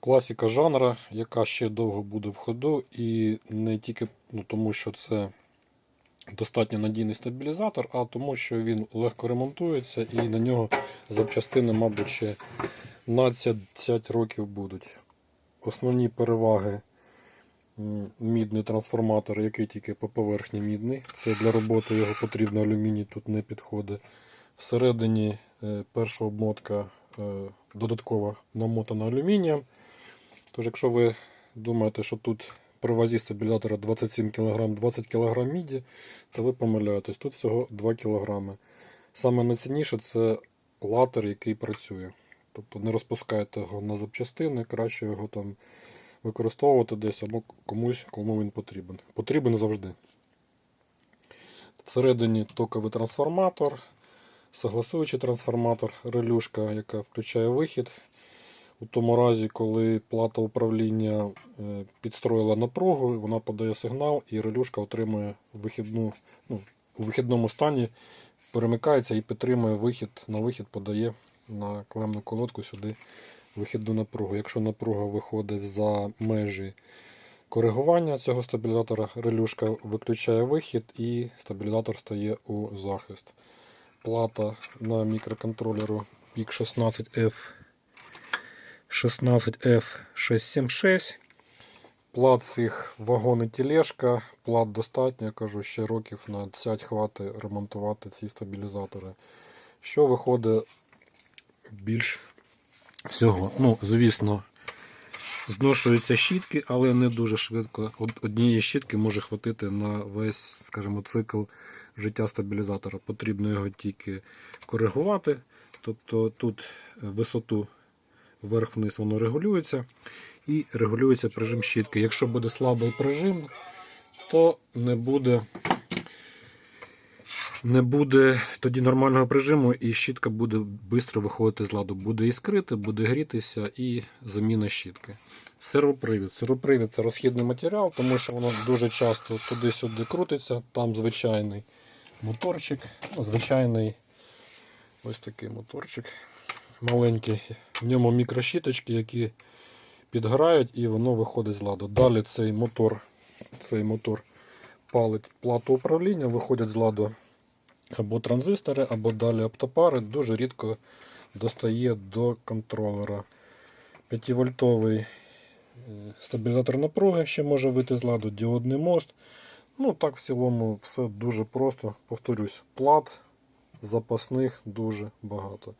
Класіка жанра, яка ще довго буде в ходу, і не тільки ну, тому, що це достатньо надійний стабілізатор, а тому, що він легко ремонтується і на нього запчастини, мабуть, ще на 10 років будуть. Основні переваги мідний трансформатор, який тільки по поверхні мідний. Це для роботи його потрібно алюміній, тут не підходить. Всередині е, перша обмотка е, додатково намотана алюмінієм. Тож, якщо ви думаєте, що тут при вазі стабілізатора 27 кг 20 кг міді, то ви помиляєтесь. Тут всього 2 кг. Саме найцінніше це латер, який працює. Тобто не розпускайте його на запчастини, краще його там використовувати десь або комусь, кому він потрібен. Потрібен завжди. Всередині токовий трансформатор, согласуючий трансформатор, релюшка, яка включає вихід. У тому разі, коли плата управління е, підстроїла напругу, вона подає сигнал і релюшка отримує вихідну, ну, у вихідному стані, перемикається і підтримує вихід, на вихід подає на клемну колодку сюди вихідну напругу. Якщо напруга виходить за межі коригування цього стабілізатора, релюшка виключає вихід і стабілізатор стає у захист. Плата на мікроконтролеру PIC 16F 16F676. Плат цих вагон і тележка. Плат достатньо, я кажу, ще років на 10 хватить ремонтувати ці стабілізатори. Що виходить більш всього? Ну, звісно, зношуються щітки, але не дуже швидко. Однієї щітки може хватити на весь, скажімо, цикл життя стабілізатора. Потрібно його тільки коригувати. Тобто тут висоту вверх-вниз воно регулюється і регулюється прижим щітки. Якщо буде слабий прижим, то не буде, не буде тоді нормального прижиму, і щітка буде швидко виходити з ладу. Буде іскрити, буде грітися і заміна щітки. Сервопривід. Сервопривід це розхідний матеріал, тому що воно дуже часто туди-сюди крутиться. Там звичайний моторчик, звичайний ось такий моторчик маленький. В ньому мікрощіточки, які підгорають і воно виходить з ладу. Далі цей мотор, цей мотор палить плату управління, виходять з ладу або транзистори, або далі оптопари. Дуже рідко достає до контролера. 5-вольтовий е, стабілізатор напруги ще може вийти з ладу, діодний мост. Ну так в цілому все дуже просто. Повторюсь, плат запасних дуже багато.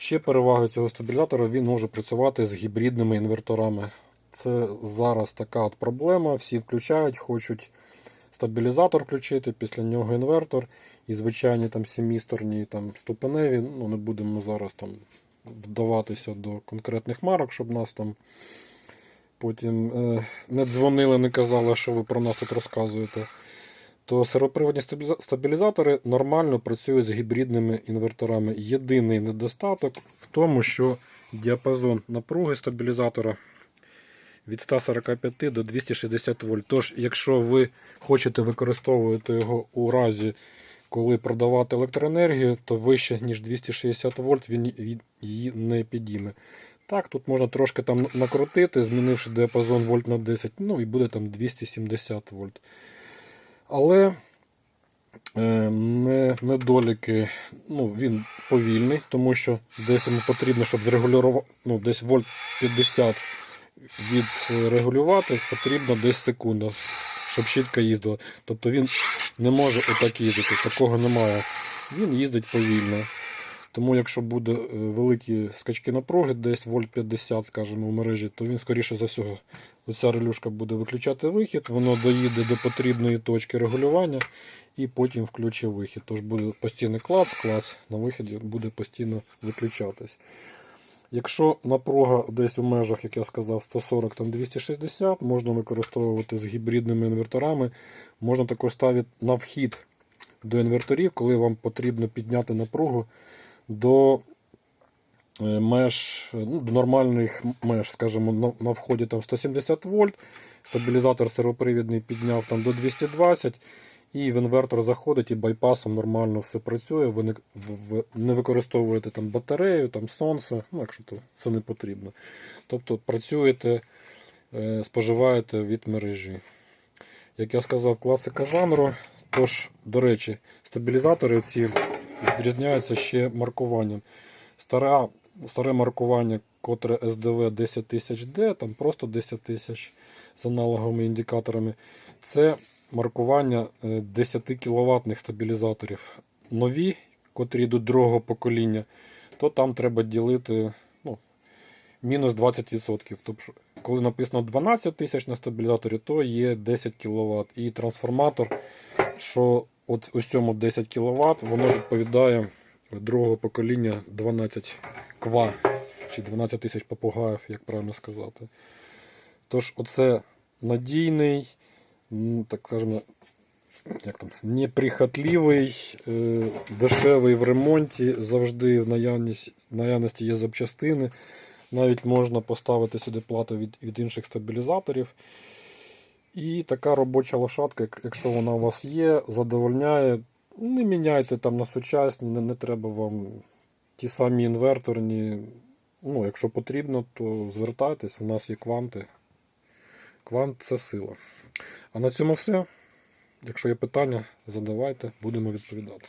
Ще перевага цього стабілізатора, він може працювати з гібридними інверторами. Це зараз така от проблема. Всі включають, хочуть стабілізатор включити, після нього інвертор і звичайні там семісторні там ступеневі. Ну, не будемо зараз там вдаватися до конкретних марок, щоб нас там потім е, не дзвонили, не казали, що ви про нас тут розказуєте. То сервоприводні стабілізатори нормально працюють з гібридними інверторами. Єдиний недостаток в тому, що діапазон напруги стабілізатора від 145 до 260 вольт. Тож, якщо ви хочете використовувати його у разі, коли продавати електроенергію, то вище, ніж 260 вольт, він її не підійме. Так, тут можна трошки там накрутити, змінивши діапазон вольт на 10, ну і буде там 270 вольт. Але е, не, недоліки, ну, він повільний, тому що десь йому потрібно, щоб зрегулювати, ну, десь вольт 50 відрегулювати, потрібно десь секунда, щоб щітка їздила. Тобто він не може отак їздити, такого немає. Він їздить повільно. Тому якщо буде е, великі скачки напруги, десь вольт 50, скажімо, у мережі, то він, скоріше за всього, оця релюшка буде виключати вихід, воно доїде до потрібної точки регулювання і потім включить вихід. Тож буде постійний клац, клац, на виході буде постійно виключатись. Якщо напруга десь у межах, як я сказав, 140 там 260, можна використовувати з гібридними інверторами. Можна також ставити на вхід до інверторів, коли вам потрібно підняти напругу до меж, ну, нормальних меж, скажімо, на, вході там 170 вольт, стабілізатор сервопривідний підняв там до 220, І в інвертор заходить і байпасом нормально все працює. Ви не, в- не використовуєте там батарею, там сонце, ну якщо то це не потрібно. Тобто працюєте, е, споживаєте від мережі. Як я сказав, класика жанру. Тож, до речі, стабілізатори ці відрізняються ще маркуванням. Стара, старе маркування, котре SDV 10000D, там просто 10 тисяч з аналоговими індикаторами. Це маркування е, 10 кВт стабілізаторів. Нові, котрі йдуть другого покоління, то там треба ділити ну, мінус 20%. Тобто, коли написано 12 тисяч на стабілізаторі, то є 10 кВт. І трансформатор, що от ось цьому 10 кВт, воно відповідає другого покоління 12 ква чи 12 тисяч попугаїв, як правильно сказати. Тож, оце надійний, так скажемо, як там, неприхотливий, е, дешевий в ремонті, завжди в наявність, наявності є запчастини. Навіть можна поставити сюди плату від, від інших стабілізаторів. І така робоча лошадка, якщо вона у вас є, задовольняє. Не міняйте там на сучасні, не, не треба вам ті самі інверторні. Ну, якщо потрібно, то звертайтесь, у нас є кванти. Квант це сила. А на цьому все. Якщо є питання, задавайте, будемо відповідати.